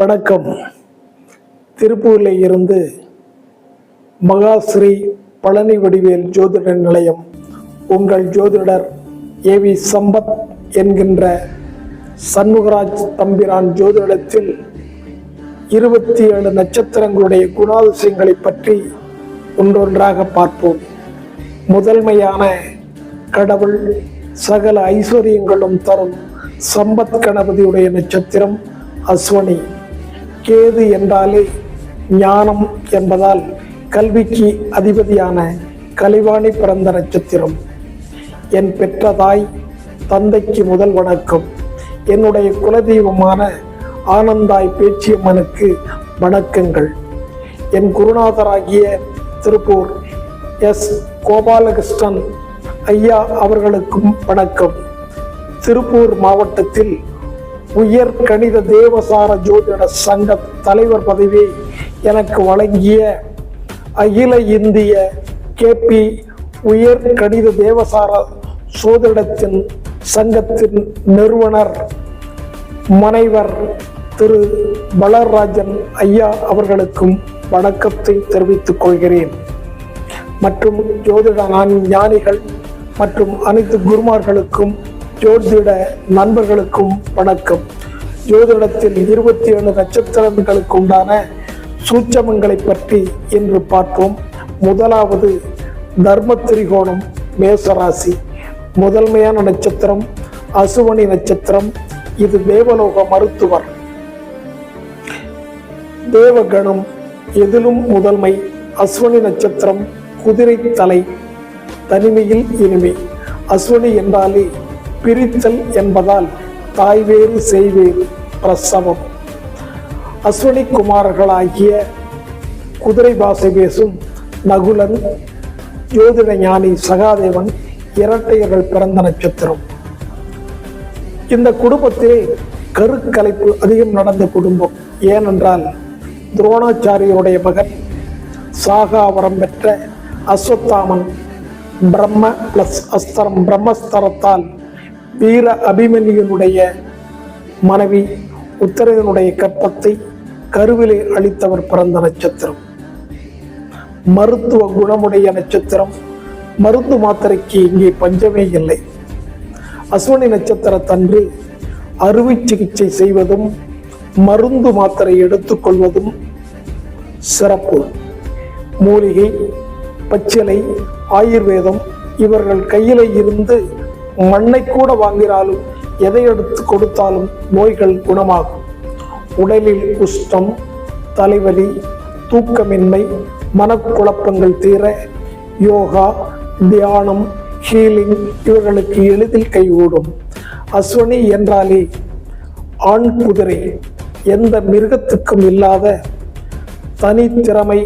வணக்கம். திருப்பூரில் இருந்து மகாஸ்ரீ பழனி வடிவேல் ஜோதிட நிலையம். உங்கள் ஜோதிடர் ஏவி சம்பத் என்கின்ற சண்முகராஜ் தம்பிரான் ஜோதிடத்தில் இருபத்தி ஏழு நட்சத்திரங்களுடைய குணாதிசயங்களை பற்றி ஒன்றொன்றாக பார்ப்போம். முதன்மையான கடவுள் சகல ஐஸ்வர்யங்களும் தரும் சம்பத் கணபதியுடைய நட்சத்திரம் அஸ்வனி. கேது என்றாலே ஞானம் என்பதால் கல்விக்கு அதிபதியான கலிவாணி பிறந்த நட்சத்திரம். என் பெற்ற தாய் தந்தைக்கு முதல் வணக்கம். என்னுடைய குலதெய்வமான ஆனந்தாய் பேச்சியம்மனுக்கு வணக்கங்கள். என் குருநாதராகிய திருப்பூர் எஸ். கோபாலகிருஷ்ணன் ஐயா அவர்களுக்கும் வணக்கம். திருப்பூர் மாவட்டத்தில் உயர் கணித தேவசார ஜோதிட சங்க தலைவர் பதவியை எனக்கு வழங்கிய அகில இந்திய கேபி உயர் கணித தேவசார சோதிடத்தின் சங்கத்தின் நிறுவனர் மனைவர் திரு. பலராஜன் ஐயா அவர்களுக்கும் வணக்கத்தை தெரிவித்துக் கொள்கிறேன். மற்றும் ஜோதிட நான் ஞானிகள் மற்றும் அனைத்து குருமார்களுக்கும் ஜோதிட நண்பர்களுக்கும் வணக்கம். ஜோதிடத்தில் இருபத்தி ஏழு நட்சத்திரங்களுக்கு உண்டான சூட்சமங்களை பற்றி இன்று பார்ப்போம். முதலாவது தர்ம திரிகோணம் மேசராசி. முதன்மையான நட்சத்திரம் அசுவனி நட்சத்திரம். இது தேவலோக மருத்துவர். தேவகணம் எதிலும் முதன்மை. அஸ்வனி நட்சத்திரம் குதிரை தலை தனிமையில் இனிமை. அஸ்வனி என்றாலே பிரித்தல் என்பதால் தாய்வேறு செய்வே செய்வேறு பிரசவம். அஸ்வினி குமாரர்களாகிய குதிரை பாசை பேசும் நகுலன் ஜோதிட ஞானி சகாதேவன் இரட்டையர்கள் பிறந்த நட்சத்திரம். இந்த குடும்பத்திலே கருக்கலைப்பு அதிகம் நடந்த குடும்பம். ஏனென்றால் துரோணாச்சாரியருடைய மகன் சாகாவரம் பெற்ற அஸ்வத்தாமன் பிரம்ம பிளஸ் அஸ்தரம் பிரம்மஸ்தரத்தால் வீர அபிமன்யுனுடைய மனைவி உத்தரையனுடைய கற்பத்தை கருவிலே அளித்தவர் பிறந்த நட்சத்திரம். மருத்துவ குணமுடைய நட்சத்திரம். மருந்து மாத்திரைக்கு இங்கே பஞ்சமே இல்லை. அஸ்வினி நட்சத்திரத்தன்று அறுவை சிகிச்சை செய்வதும் மருந்து மாத்திரை எடுத்துக்கொள்வதும் சிறப்பு. மூலிகை பச்சிலை ஆயுர்வேதம் இவர்கள் கையில இருந்து மண்ணை கூட வாங்கினாலும் எதை எடுத்து கொடுத்தாலும் நோய்கள் குணமாகும். உடலில் குஷ்டம் தலைவலி தூக்கமின்மை மனக்குழப்பங்கள் தீர யோகா தியானம் ஹீலிங் இவர்களுக்கு எளிதில் கைகூடும். அஸ்வனி என்றாலே ஆண் குதிரை எந்த மிருகத்துக்கும் இல்லாத தனித்திறமை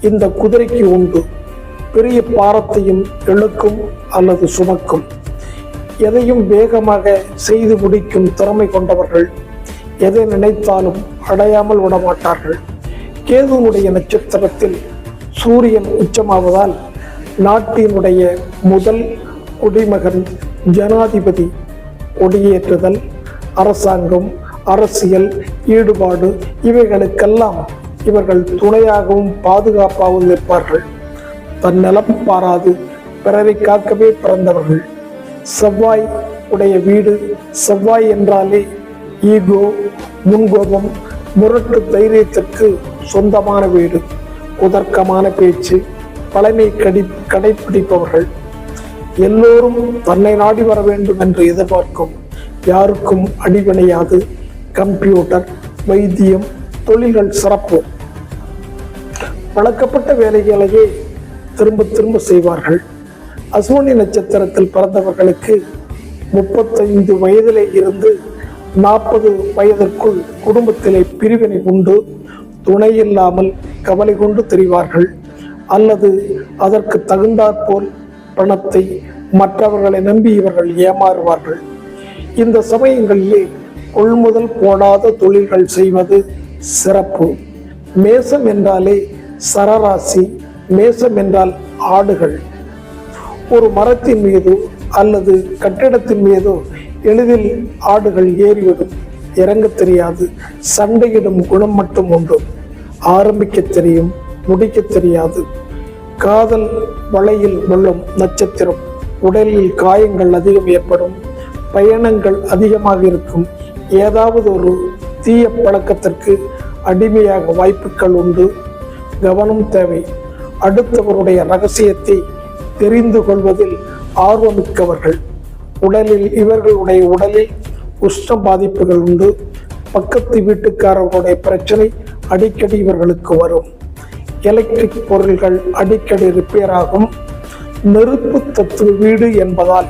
இந்த குதிரைக்கு உண்டு. பெரிய பாரத்தையும் இழுக்கும் அல்லது சுமக்கும். எதையும் வேகமாக செய்து முடிக்கும் திறமை கொண்டவர்கள் எதை நினைத்தாலும் அடையாமல் விடமாட்டார்கள். கேதுனுடைய நட்சத்திரத்தில் சூரியன் உச்சமாவதால் நாட்டினுடைய முதல் குடிமகன் ஜனாதிபதி கொடியேற்றுதல் அரசாங்கம் அரசியல் ஈடுபாடு இவைகளுக்கெல்லாம் இவர்கள் துணையாகவும் பாதுகாப்பாகவும் இருப்பார்கள் தன் நலம் பாராது பிறரை காக்கவே பிறந்தவர்கள். செவ்வாய் உடைய வீடு செவ்வாய் என்றாலே ஈகோ முன்கோபம் முரட்டு தைரியத்திற்கு சொந்தமான வீடு உதர்க்கமான பேச்சு பழமை கடி கடைபிடிப்பவர்கள் எல்லோரும் தன்னை நாடி வர வேண்டும் என்று எதிர்பார்க்கும் யாருக்கும் அடிவினையாது கம்ப்யூட்டர் வைத்தியம் தொழில்கள் சிறப்பு. வழக்கப்பட்ட வேலைகளையே திரும்ப திரும்ப செய்வார்கள். அசோனி நட்சத்திரத்தில் பிறந்தவர்களுக்கு முப்பத்தைந்து வயதிலே இருந்து நாற்பது வயதிற்குள் குடும்பத்திலே பிரிவினை உண்டு. துணை இல்லாமல் கவலை கொண்டு தெரிவார்கள். அல்லது அதற்கு தகுந்தாற்போல் பணத்தை மற்றவர்களை நம்பி இவர்கள் ஏமாறுவார்கள். இந்த சமயங்களிலே கொள்முதல் போடாத தொழில்கள் செய்வது சிறப்பு. மேசம் என்றாலே சரராசி மேசம் என்றால் ஆடுகள். ஒரு மரத்தின் மீதோ அல்லது கட்டிடத்தின் மீதோ எளிதில் ஆடுகள் ஏறிவிடும் இறங்க தெரியாது. சண்டையிடும் குணம் மட்டும் உண்டு. ஆரம்பிக்க தெரியும் முடிக்க தெரியாது. காதல் வலையில் விழும் நட்சத்திரம் உடலில் காயங்கள் அதிகம் ஏற்படும் பயணங்கள் அதிகமாக இருக்கும். ஏதாவது ஒரு தீய பழக்கத்திற்கு அடிமையாக வாய்ப்புகள் உண்டு. கவனம் தேவை. அடுத்தவருடைய ரகசியத்தை தெரிந்து கொள்வதில் ஆர்வமிக்கவர்கள். உடலில் இவர்களுடைய உடலில் உஷ்ண பாதிப்புகள் உண்டு. பக்கத்து வீட்டுக்காரர்களுடைய பிரச்சனை அடிக்கடி இவர்களுக்கு வரும். எலக்ட்ரிக் பொருள்கள் அடிக்கடி ரிப்பேர் ஆகும். நெருப்பு தத்துவ வீடு என்பதால்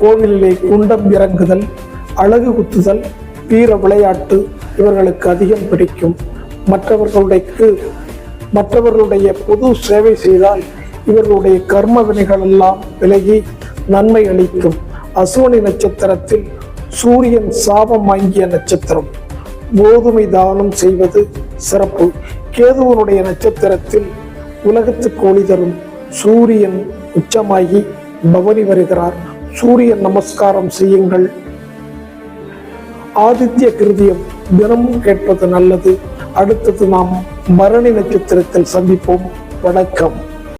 கோவிலிலே குண்டம் இறங்குதல் அழகு குத்துதல் வீர விளையாட்டு இவர்களுக்கு அதிகம் பிடிக்கும். மற்றவர்களுடைய மற்றவர்களுடைய பொது சேவை செய்தால் இவர்களுடைய கர்ம வினைகள் எல்லாம் விலகி நன்மை அளிக்கும். அசுவனி நட்சத்திரத்தில் சூரியன் சாபம் வாங்கிய நட்சத்திரம். கோதுமை தானம் செய்வது சிறப்பு. கேதுவனுடைய நட்சத்திரத்தில் உலகத்துக்கு ஒளி தரும் சூரியன் உச்சமாகி பவனி வருகிறார். சூரியன் நமஸ்காரம் செய்யுங்கள். ஆதித்ய கிருதியம் தினமும் கேட்பது நல்லது. அடுத்தது நாம் மரணி நட்சத்திரத்தில் சந்திப்போம். வணக்கம்.